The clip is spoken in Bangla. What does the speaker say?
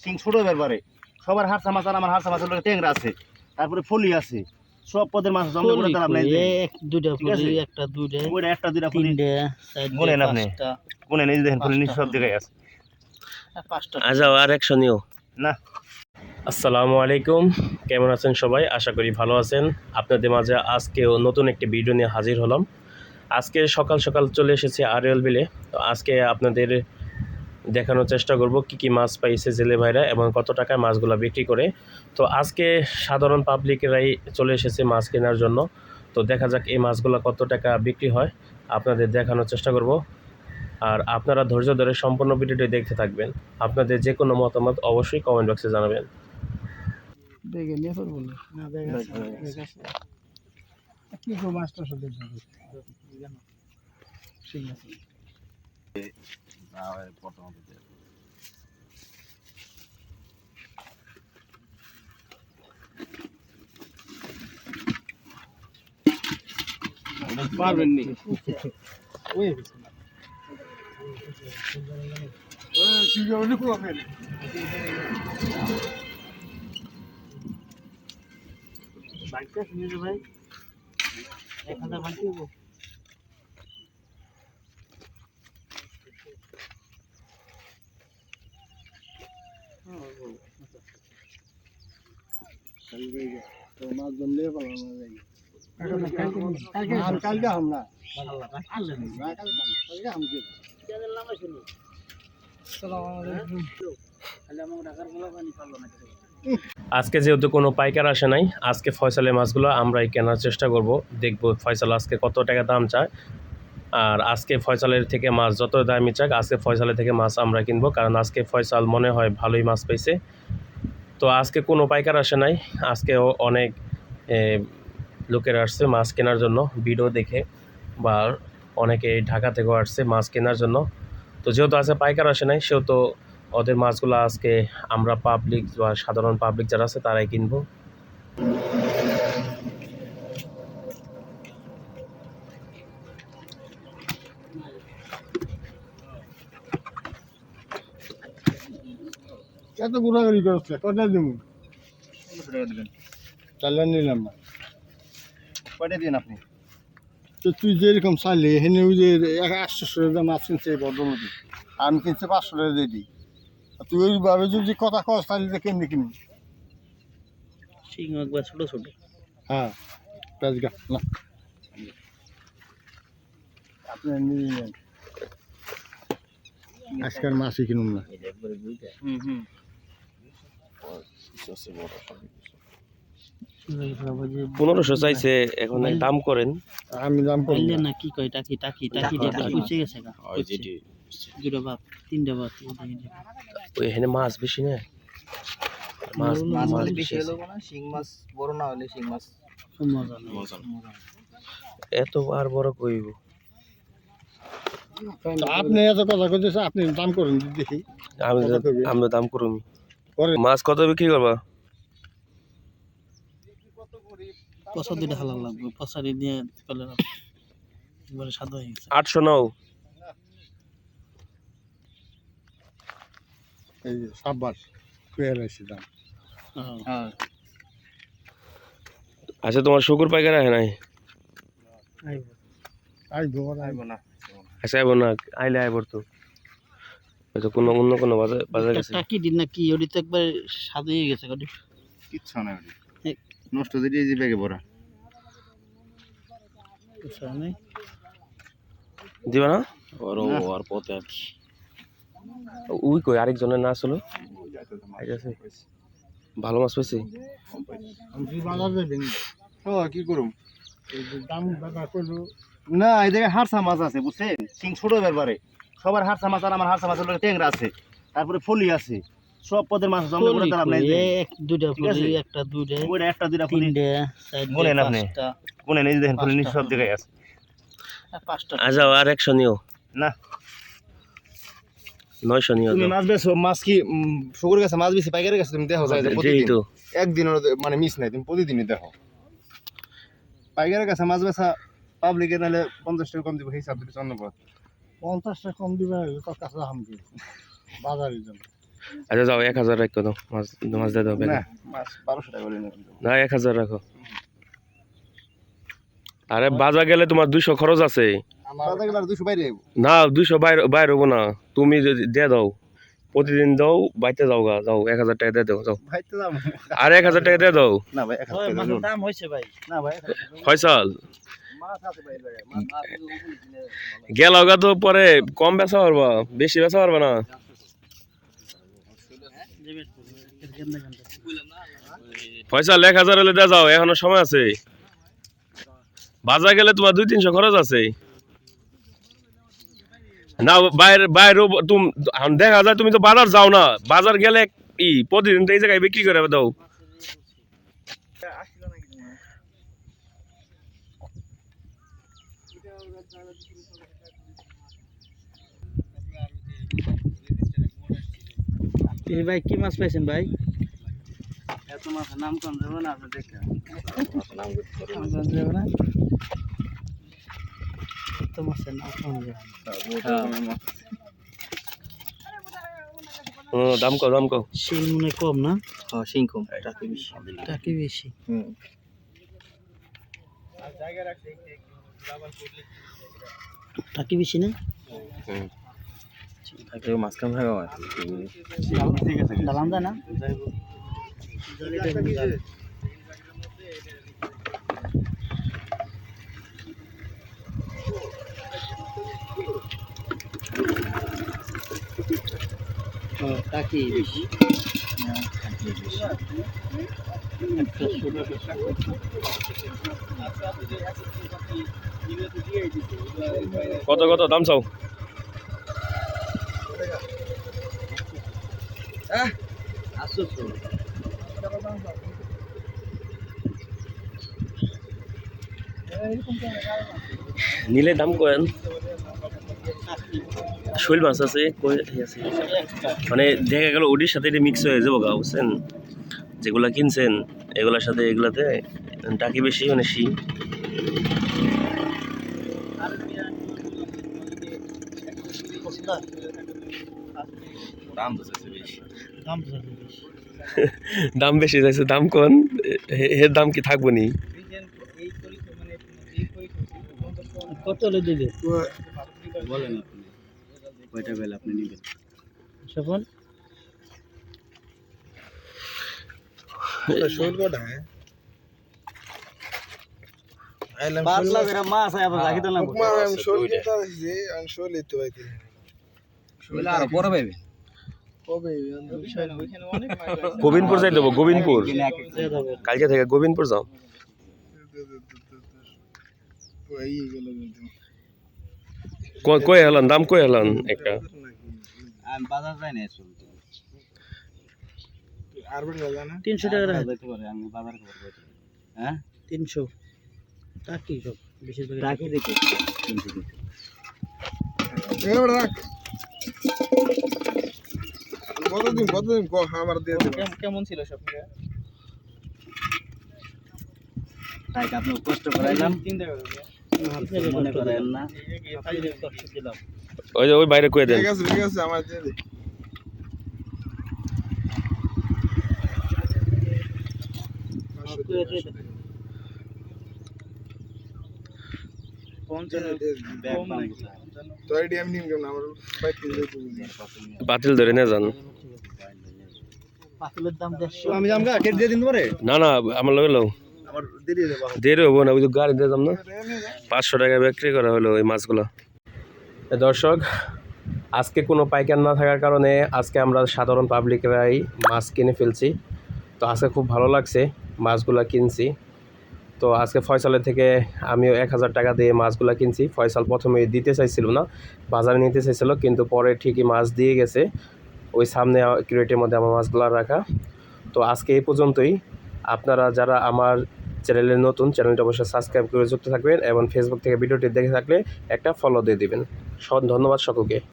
শিং ছোট ব্যাপারে সবার হারসা মাছ আর আমার হারসা মাছের লোক ট্যাংরা আছে। তারপরে ফলি আছে। সব পদের মাছ করে দিলাম নাই এক দুইটা? ফুলি একটা দুইটা ওইটা একটা দুইটা ফলি। গুনেন আপনি। পাঁচটা। কোনে নেই দেখেন ফলি নিচে সব জায়গায় আছে। পাঁচটা। আজাও আর একশো নিও। না। আসসালামু আলাইকুম। কেমন আছেন সবাই? আশা করি ভালো আছেন। আপনাদের মাঝে আজকেও নতুন একটি ভিডিও নিয়ে হাজির হলাম। আজকে সকাল সকাল চলে এসেছি আরিয়াল বিলে। তো আজকে আপনাদের দেখানোর চেষ্টা করব কি কি মাছ পাইছে জেলে ভাইরা এবং কত টাকায় মাছগুলো বিক্রি করে। তো আজকে সাধারণ পাবলিকেরাই চলে এসেছে মাছ কেনার জন্য। তো দেখা যাক এই মাছগুলো কত টাকা বিক্রি হয়। আপনাদের দেখানোর চেষ্টা করব। আর আপনারা ধৈর্য ধরে সম্পূর্ণ ভিডিওটি দেখতে থাকবেন। আপনাদের যে কোনো মতামত অবশ্যই কমেন্ট বক্সে জানাবেন। না? দেখ দেখ আছে, দেখ আছে কি গো মাস্টার সাথে ঠিক আছে পারবেন নি ওই বাইকটা শুনে ভাই আজকে যেহেতু কোনো পাইকার আসে নাই, আজকে ফয়সালের মাছগুলো আমরাই কেনার চেষ্টা করব। দেখব ফয়সাল আজকে কত টাকা দাম চায়। আর আজকে ফয়সালের থেকে মাছ যত দামি চাক, আজকে ফয়সালের থেকে মাছ আমরা কিনবো। কারণ আজকে ফয়সাল মনে হয় ভালোই মাছ পাইছে তো আজকে কোনো পাইকার আসে নাই। আজকেও অনেক লোকের আসছে মাছ কেনার জন্য ভিডিও দেখে বা অনেকে ঢাকা থেকেও আসছে মাছ কেনার জন্য। তো যেহেতু আজকে পাইকার আসে নাই, সেহেতু ওদের মাছগুলো আজকে আমরা পাবলিক বা সাধারণ পাবলিক যারা আছে তারাই কিনবো। এত ঘোরাঘুরি করছে কটা দিব? চালিয়ে নিলাম না। কয়টা দিন আপনি? তো তুই যেরকম চাইলি হেনে ওই যে আটশো টাকা মাছ কিনছে ভদ্রমতি আমি কিনছে পাঁচশো টাকা দিয়ে দিই। আর তুই ওইভাবে যদি কথা কস তাহলে তো কেমনি কিনি শিং একবার ছোট ছোট। হ্যাঁ পেঁয়াজ গা না। আপনি নিয়ে নেন আজকের মাছই কিনুন না। হুম হুম। পনেরোশো চাইছে এখন দাম করেন আমি দাম করি না। কি কয় টাকি টাকি টাকি টাকি। গেছে গা দুটো বাপ তিনটা বাপ। ওই এখানে মাছ বেশি না মাছ মাছ মাছ হলে। না শিং মাছ বড় না হলে শিং মাছ খুব মজা লাগে। এত আর বড় কইব আপনি এত কথা কইতেছে আপনি দাম করেন দেখি আমি আমরা দাম করেন। মাছ কত বিক্রি করবা? পচা দুইটা হালাল লাগবে পচারি দিয়ে পেলে একবারে সাদা হয়ে গেছে। আটশো নাও। এই যে সাব্বাস পেয়ে রয়েছে দাম। হ্যাঁ। হ্যাঁ। আচ্ছা তোমার শুকুর পাইকার আছে নাই? আইবো। না। আচ্ছা আইব না। আইলে আইব তো। হয়তো কোনো অন্য কোনো বাজার বাজার গেছে। টাকি দিন না কি ওটি তো একবার সাদা গেছে ওটি কিচ্ছু না ওটি। এই। নষ্ট দিয়ে দিয়ে ব্যাগে ভরা। দিবা না? ওর না। আর পথে আর কি। উই কই আরেকজনের না আসলো? ভালো মাছ ও কি করুম? এই যে দাম বাজার করল। না এই জায়গায় হারসা মাছ আছে বুঝছেন? ছোট ব্যাপারে। সবার হারসা মাছ আর আমার হারসা মাছের লোক ট্যাংরা আছে তারপরে ফলি আছে সব পদের মাছ জঙ্গল করে দিলাম নাই এক দুইটা? ফুলি একটা দুইটা ওইটা একটা দুইটা ফলি। গুনেন আপনি। কোনে নেই দেখেন ফলি সব জায়গায় আছে। পাঁচটা। আজাও আর একশো নিও। না। নয়শো নিও তুমি মাছ বেছো মাছ কি শুকুর গেছে মাছ বেশি পাইকারের কাছে তুমি দেখো যায় প্রতিদিন। তো মানে মিস নাই তুমি প্রতিদিনই দেখো। পাইকারের কাছে মাছ বেচা পাবলিকে নাহলে পঞ্চাশ টাকা কম দিব হিসাব দিবে চন্দ্রপথ পঞ্চাশ টাকা কম দিবে তোর কাছে হাম বাজারের জন্য। আচ্ছা যাও এক হাজার রাখো দাও মাছ মাছ দিয়ে দাও না মাছ বারোশো টাকা না এক হাজার রাখো। আরে বাজার গেলে তোমার দুইশো খরচ আছে। না দুইশো বাইরে বাইরে হব না। তুমি যদি দিয়ে দাও প্রতিদিন দাও বাইতে যাও গা যাও এক হাজার টাকা দিয়ে দাও যাও। তো আর এক হাজার টাকা দিয়ে দাও। না ভাই এক গেল তো পরে কম বেচা পারবা বেশি বেচা পারবা না। ফয়সাল এক হাজার হলে দিয়ে যাও এখনও সময় আছে। বাজার গেলে তোমার দুই তিনশো খরচ আছে। না বাইরে বাইরে তুমি দেখা যায় তুমি তো বাজার যাও না। বাজার গেলে ই প্রতিদিন তো এই জায়গায় বিক্রি করে দাও। এই ভাই কি মাছ পাইছেন ভাই? এত মাছের নাম কম যাবে না আপনি দেখে। এত মাছের নাম মাছ- হুম, দাম কও দাম কও। শিং মনে কম না? হ্যাঁ, শিং কম, টাকি বেশি। টাকি বেশি। হুম। টাকি বেশি না? থাকলেও মাঝখান থাকা হয়। ঠিক আছে ডালাম যায় না টাকি বেশি। কত কত দাম চাও? নিলে দাম করেন শৈল মাছ আছে মানে দেখা গেল ওটির সাথে এটা মিক্স হয়ে যাব গা, বুঝছেন? যেগুলা কিনছেন, এগুলার সাথে এগুলাতে টাকি বেশি মানে শি। দাম তো চাইছে বেশি। দাম তো জানি বেশি। দাম বেশি যাইছে দাম কোন? এর দাম কি থাকব নি? কত হলে দিবে? বলেন আপনি। কয়টা বেলা আপনি নিবেন? সফল পাতলা করে মাছ আরও বড় পাইবে গোবিন্দপুর যাই দেবো গোবিন্দপুর। দেবে কালকে থেকে গোবিন্দপুর যাও। কই- কই হেলান? দাম কই হেলান একটা? আমি বাজার যাই না? চলতে তিনশো টাকা হ্যাঁ? তিনশো। টাকি সব বেশিরভাগ রাখি দেখে। তিনশো। কতদিন কতদিন ক আমার দিয়ে কেমন ছিল সব তাই আপনি কষ্ট করাইলাম মনে করেন না। ওই যে ওই বাইরে কয়ে দেন। ঠিক আছে ঠিক আছে আমার দিয়ে তো আইডি আমি নিম কেমন আমার বাইক কিনলে তুমি বাতিল ধরে যান। পারে না না আমার লগে লও। আমার দেরি হব না ওই তো গাড়ি দিয়ে যাম না? পাঁচশো টাকা বিক্রি করা হলো ওই মাছগুলো। দর্শক আজকে কোনো পাইকার না থাকার কারণে আজকে আমরা সাধারণ পাবলিকরাই মাছ কিনে ফেলছি। তো আজকে খুব ভালো লাগছে মাছগুলো কিনছি। তো আজকে ফয়সালের থেকে আমিও এক হাজার টাকা দিয়ে মাছগুলো কিনছি। ফয়সাল প্রথমে দিতে চাইছিল না, বাজারে নিতে চাইছিল, কিন্তু পরে ঠিকই মাছ দিয়ে গেছে। ওই সামনে ক্রিয়েটের মধ্যে আমার মাছগুলো রাখা। তো আজকে এই পর্যন্তই। আপনারা যারা আমার চ্যানেলে নতুন, চ্যানেলটা অবশ্যই সাবস্ক্রাইব করে যুক্ত থাকবেন এবং ফেসবুক থেকে ভিডিওটি দেখে থাকলে একটা ফলো দিয়ে দিবেন। ধন্যবাদ সকলকে।